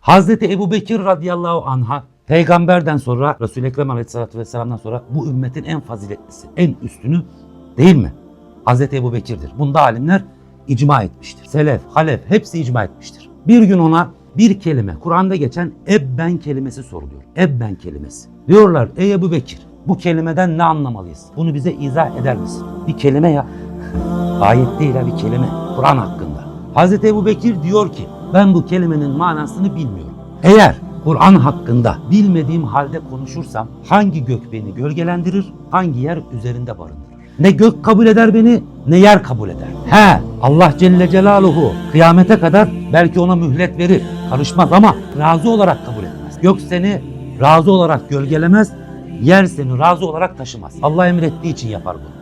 Hazreti Ebu Bekir radıyallahu anha peygamberden sonra Resul-i Ekrem aleyhissalatü vesselam'dan sonra bu ümmetin en faziletlisi, en üstünü değil mi? Hazreti Ebu Bekir'dir. Bunda alimler icma etmiştir. Selef, halef hepsi icma etmiştir. Bir gün ona bir kelime, Kur'an'da geçen ebben kelimesi soruluyor. Ebben kelimesi. Diyorlar ey Ebu Bekir bu kelimeden ne anlamalıyız? Bunu bize izah eder misin? Bir kelime ya. Ayet değil ha bir kelime. Kur'an hakkında. Hazreti Ebu Bekir diyor ki ben bu kelimenin manasını bilmiyorum. Eğer Kur'an hakkında bilmediğim halde konuşursam hangi gök beni gölgelendirir, hangi yer üzerinde barındırır? Ne gök kabul eder beni ne yer kabul eder. He Allah Celle Celaluhu kıyamete kadar belki ona mühlet verir. Karışmaz ama razı olarak kabul etmez. Gök seni razı olarak gölgelemez, yer seni razı olarak taşımaz. Allah emrettiği için yapar bunu.